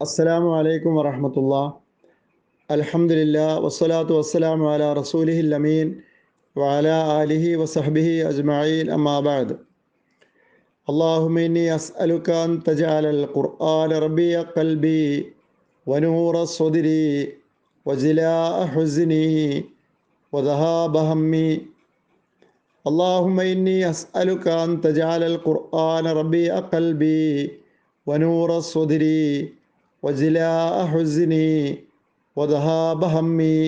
അസ്സലാമു അലൈക്കും വറഹമത്തുള്ള അൽഹംദുലില്ലാ വസ്സലാത്തു വസ്സലാമു അല റസൂലിഹിൽ അമീൻ വഅല ആലിഹി വസഹ്ബിഹി അജ്മഈൻ അമ്മാ ബഅദ് اللهم إني أسألك أن تجعل القرآن ربيع قلبي ونور صدري وجلاء حزني وذهاب همي اللهم إني أسألك أن تجعل القرآن ربيع قلبي ونور صدري وجلاء حزني وذهاب همي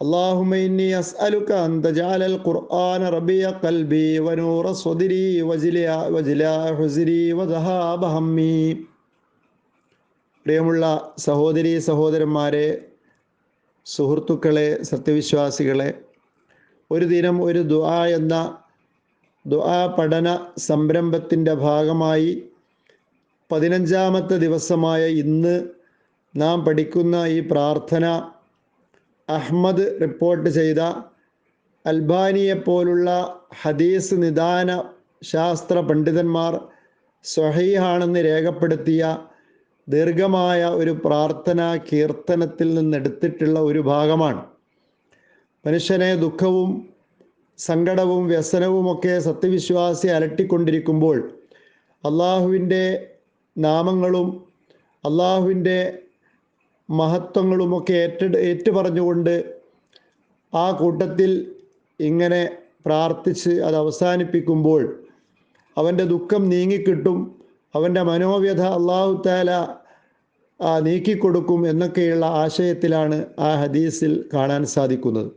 اللهم إني أسألك أن تجعل القرآن ربيع قلبي ونور صدري وجلاء وجلاء حزني وذهاب همي പ്രിയമുള്ള സഹോദരി സഹോദരന്മാരെ സുഹൃത്തുക്കളെ സത്യവിശ്വാസികളെ ഒരു ദിനം ഒരു ദുആ എന്ന ദുആ പഠന സംരംഭത്തിൻ്റെ ഭാഗമായി പതിനഞ്ചാമത്തെ ദിവസമായ ഇന്ന് നാം പഠിക്കുന്ന ഈ പ്രാർത്ഥന അഹ്മദ് റിപ്പോർട്ട് ചെയ്ത അൽബാനിയെപ്പോലുള്ള ഹദീസ് നിദാന ശാസ്ത്ര പണ്ഡിതന്മാർ സ്വഹീഹാണെന്ന് രേഖപ്പെടുത്തിയ ദീർഘമായ ഒരു പ്രാർത്ഥന കീർത്തനത്തിൽ നിന്നെടുത്തിട്ടുള്ള ഒരു ഭാഗമാണ്. മനുഷ്യനെ ദുഃഖവും സങ്കടവും വ്യസനവുമൊക്കെ സത്യവിശ്വാസി അലട്ടിക്കൊണ്ടിരിക്കുമ്പോൾ അള്ളാഹുവിന്റെ നാമങ്ങളും അള്ളാഹുവിന്റെ മഹത്വങ്ങളുമൊക്കെ ഏറ്റ ഏറ്റുപറഞ്ഞുകൊണ്ട് ആ കൂട്ടത്തിൽ ഇങ്ങനെ പ്രാർത്ഥിച്ച് അത് അവസാനിപ്പിക്കുമ്പോൾ അവന്റെ ദുഃഖം നീങ്ങിക്കിട്ടും അവന്റെ മനോവ്യഥ അള്ളാഹു താല നീക്കിക്കൊടുക്കും എന്നൊക്കെയുള്ള ആശയത്തിലാണ് ആ ഹദീസിൽ കാണാൻ സാധിക്കുന്നത്.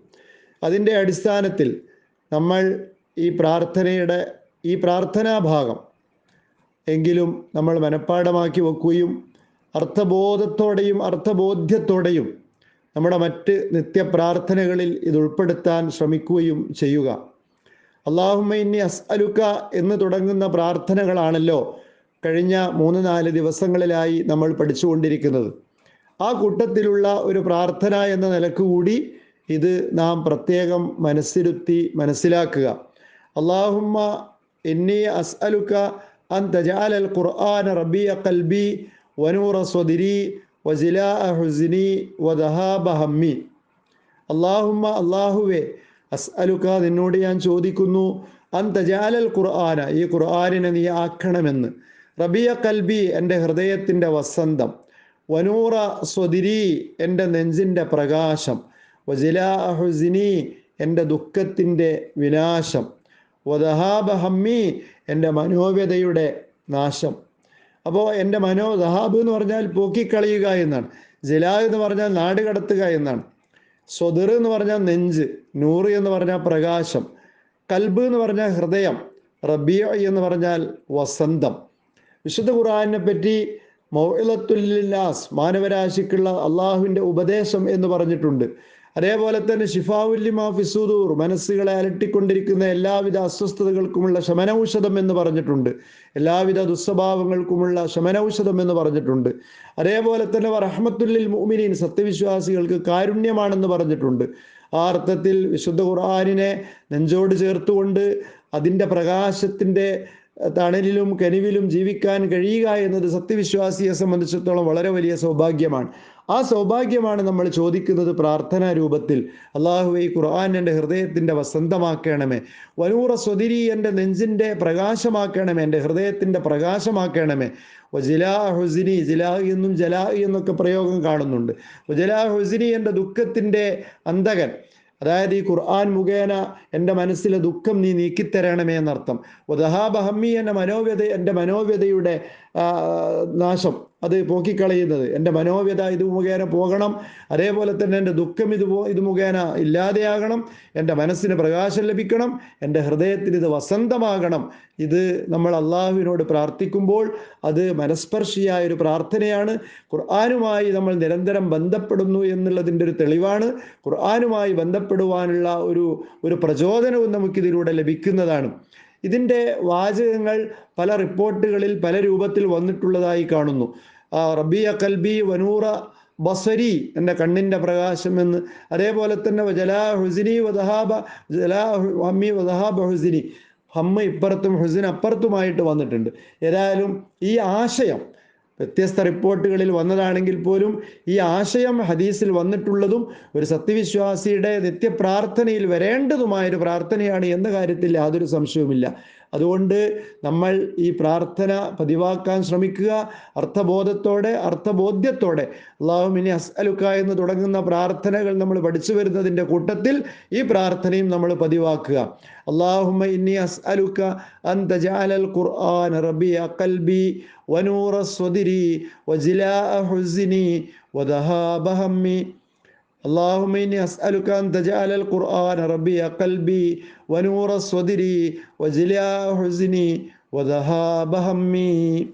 അതിന്റെ അടിസ്ഥാനത്തിൽ നമ്മൾ ഈ പ്രാർത്ഥനയുടെ ഈ പ്രാർത്ഥനാ ഭാഗം എങ്കിലും നമ്മൾ മനഃപ്പാടമാക്കി വെക്കുകയും അർത്ഥബോധത്തോടെയും അർത്ഥബോധ്യത്തോടെയും നമ്മുടെ മറ്റ് നിത്യപ്രാർത്ഥനകളിൽ ഇത് ഉൾപ്പെടുത്താൻ ശ്രമിക്കുകയും ചെയ്യുക. അള്ളാഹുമ്മ അസ് അലുക്ക എന്ന് തുടങ്ങുന്ന പ്രാർത്ഥനകളാണല്ലോ കഴിഞ്ഞ മൂന്ന് നാല് ദിവസങ്ങളിലായി നമ്മൾ പഠിച്ചുകൊണ്ടിരിക്കുന്നത്. ആ കൂട്ടത്തിലുള്ള ഒരു പ്രാർത്ഥന എന്ന നിലയ്ക്ക് കൂടി ഇത് നാം പ്രത്യേകം മനസ്സിരുത്തി മനസ്സിലാക്കുക. അള്ളാഹുമ്മ ഇന്നി അസ്അലുക്ക അൻ തജാൽ അൽ القرآن റബിയ قلبي വനൂറ صدري وزلاء حزني വദഹാബ ഹമ്മി اللهم الله അസ്അലുക്ക നിന്നോട് ഞാൻ ചോദിക്കുന്നു അൻ തജാലൽ ഖുർആന ഈ ഖുർആനിനെ നീ ആക്കണമെന്ന്. റബിയ കൽബി എന്റെ ഹൃദയത്തിന്റെ വസന്തം. വനൂറ സ്വതിരി എന്റെ നെഞ്ചിന്റെ പ്രകാശം. വജിലാ ഹുസിനി എന്റെ ദുഃഖത്തിന്റെ വിനാശം. വദഹാബ ഹമ്മി എന്റെ മനോവ്യതയുടെ നാശം. അപ്പോൾ എന്റെ മനോ ദഹാബ് എന്ന് പറഞ്ഞാൽ പോക്കിക്കളയുക എന്നാണ്. ജലാ എന്ന് പറഞ്ഞാൽ നാട് കടത്തുക എന്നാണ്. സ്വതിർ എന്ന് പറഞ്ഞാൽ നെഞ്ച് നൂറ് എന്ന് പറഞ്ഞാൽ പ്രകാശം കൽബ് എന്ന് പറഞ്ഞാൽ ഹൃദയം റബിയ എന്ന് പറഞ്ഞാൽ വസന്തം. വിശുദ്ധ ഖുർആാനിനെ പറ്റി മൗലത്തുല്ലാസ് മാനവരാശിക്കുള്ള അള്ളാഹുവിന്റെ ഉപദേശം എന്ന് പറഞ്ഞിട്ടുണ്ട്. അതേപോലെ തന്നെ ഷിഫാവുല്ലിമാ ഫിസൂദൂർ മനസ്സുകളെ അലട്ടിക്കൊണ്ടിരിക്കുന്ന എല്ലാവിധ അസ്വസ്ഥതകൾക്കുമുള്ള ശമനൌഷധം എന്ന് പറഞ്ഞിട്ടുണ്ട്. എല്ലാവിധ ദുസ്വഭാവങ്ങൾക്കുമുള്ള ശമനൌഷധം എന്ന് പറഞ്ഞിട്ടുണ്ട്. അതേപോലെ തന്നെ റഹ്മത്തുല്ലിൽ മുഅ്മിനീൻ സത്യവിശ്വാസികൾക്ക് കാരുണ്യമാണെന്ന് പറഞ്ഞിട്ടുണ്ട്. ആ അർത്ഥത്തിൽ വിശുദ്ധ ഖുർആാനിനെ നെഞ്ചോട് ചേർത്തുകൊണ്ട് അതിന്റെ പ്രകാശത്തിന്റെ തണലിലും കനിവിലും ജീവിക്കാൻ കഴിയുക എന്നത് സത്യവിശ്വാസിയെ സംബന്ധിച്ചിടത്തോളം വളരെ വലിയ സൗഭാഗ്യമാണ്. ആ സൗഭാഗ്യമാണ് നമ്മൾ ചോദിക്കുന്നത് പ്രാർത്ഥനാ രൂപത്തിൽ. അള്ളാഹു ഈ ഖുർആൻ എന്റെ ഹൃദയത്തിന്റെ വസന്തമാക്കണമേ. വനൂറ സ്വതിരി എന്റെ നെഞ്ചിന്റെ പ്രകാശമാക്കണമേ. എന്റെ ഹൃദയത്തിന്റെ പ്രകാശമാക്കണമേ. ജിലാ ഹുസിനി ജിലാ എന്നും ജലാ എന്നൊക്കെ പ്രയോഗം കാണുന്നുണ്ട്. ജലാ ഹുസിനി എന്റെ ദുഃഖത്തിന്റെ അന്തകൻ അതായത് ഈ ഖുർആൻ മുഖേന എന്റെ മനസ്സിലെ ദുഃഖം നീ നീക്കിത്തരണമേ എന്നർത്ഥം. ഉദഹാബഹമ്മി എന്ന മനോവ്യത എന്റെ മനോവ്യതയുടെ നാശം. അത് പോക്കിക്കളയുന്നത്. എന്റെ മനോവ്യത ഇത് മുഖേന പോകണം. അതേപോലെ തന്നെ എന്റെ ദുഃഖം ഇത് പോ ഇത് മുഖേന ഇല്ലാതെയാകണം. എന്റെ മനസ്സിന് പ്രകാശം ലഭിക്കണം. എന്റെ ഹൃദയത്തിന് ഇത് വസന്തമാകണം. ഇത് നമ്മൾ അള്ളാഹുവിനോട് പ്രാർത്ഥിക്കുമ്പോൾ അത് മനസ്പർശിയായ ഒരു പ്രാർത്ഥനയാണ്. ഖുർആാനുമായി നമ്മൾ നിരന്തരം ബന്ധപ്പെടുന്നു എന്നുള്ളതിന്റെ ഒരു തെളിവാണ്. ഖുർആാനുമായി ബന്ധപ്പെടുവാനുള്ള ഒരു ഒരു പ്രചോദനവും നമുക്കിതിലൂടെ ലഭിക്കുന്നതാണ്. ഇതിന്റെ വാചകങ്ങൾ പല റിപ്പോർട്ടുകളിൽ പല രൂപത്തിൽ വന്നിട്ടുള്ളതായി കാണുന്നു. റബിയ കൽബി വനൂറ ബസരി എന്റെ കണ്ണിന്റെ പ്രകാശം എന്ന്. അതേപോലെ തന്നെ ജലാ ഹുസിനി വദഹാബ ജലാ ഹമ്മി വദഹാബ ഹുസിനി. ഹമ്മ ഇപ്പുറത്തും ഹുസിൻ അപ്പുറത്തുമായിട്ട് വന്നിട്ടുണ്ട്. ഏതായാലും ഈ ആശയം വ്യത്യസ്ത റിപ്പോർട്ടുകളിൽ വന്നതാണെങ്കിൽ പോലും ഈ ആശയം ഹദീസിൽ വന്നിട്ടുള്ളതും ഒരു സത്യവിശ്വാസിയുടെ നിത്യപ്രാർത്ഥനയിൽ വരേണ്ടതുമായൊരു പ്രാർത്ഥനയാണ് എന്ന കാര്യത്തിൽ യാതൊരു സംശയവുമില്ല. അതുകൊണ്ട് നമ്മൾ ഈ പ്രാർത്ഥന പതിവാക്കാൻ ശ്രമിക്കുക. അർത്ഥബോധത്തോടെ അർത്ഥബോധ്യത്തോടെ. അള്ളാഹുമിനി അസ്അലുക്ക എന്ന് തുടങ്ങുന്ന പ്രാർത്ഥനകൾ നമ്മൾ പഠിച്ചു വരുന്നതിന്റെ കൂട്ടത്തിൽ ഈ പ്രാർത്ഥനയും നമ്മൾ പതിവാക്കുക. അള്ളാഹുമ ഇന്നി അസ്അലുക്ക അൻ തജഅലൽ ഖുർആൻ റബിയ ഖൽബി വനൂറ സ്വദിരി വജിലാഅ ഹുസ്നി വദഹാബ ഹമ്മി اللهم إني أسألك أن تجعل القرآن ربيع قلبي ونور صدري وجلاء حزني وذهاب همي.